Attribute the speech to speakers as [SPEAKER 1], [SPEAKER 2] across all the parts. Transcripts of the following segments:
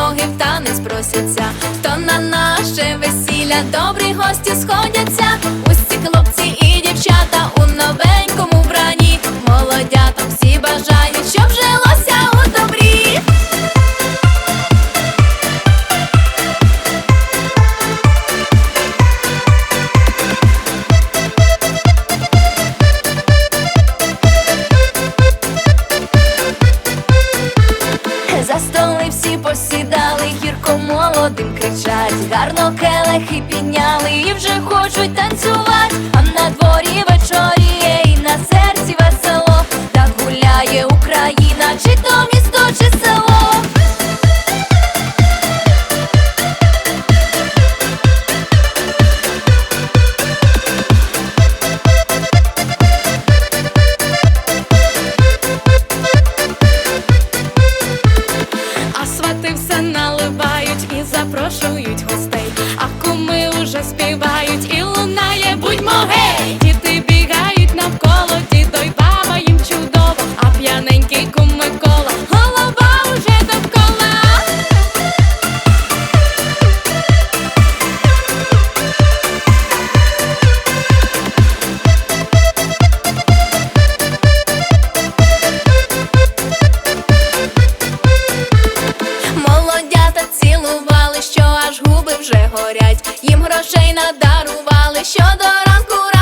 [SPEAKER 1] ноги в танець просяться, то на наше весілля добрі гості сходяться. посідали, гірко молодим кричать, гарно келехи підняли і вже хочуть танцювати, а на дворі вечоріє, і на серці весело, так гуляє Україна, чи то місто, чи село. горять, їм грошей надарували що до ранку.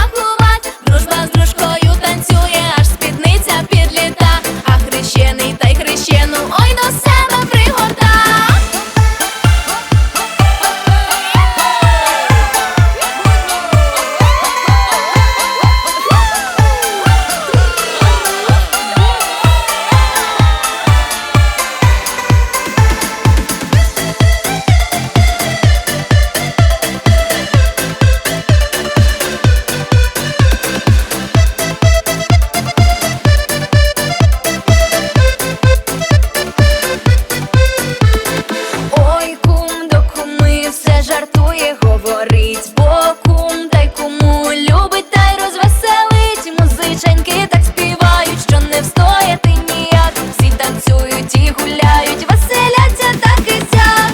[SPEAKER 1] гуляють, веселяться так і ця.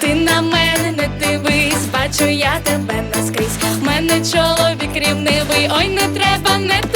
[SPEAKER 1] Ти на мене не дивись, бачу я тебе наскрізь. В мене чоловік рівнивий, ой не треба не.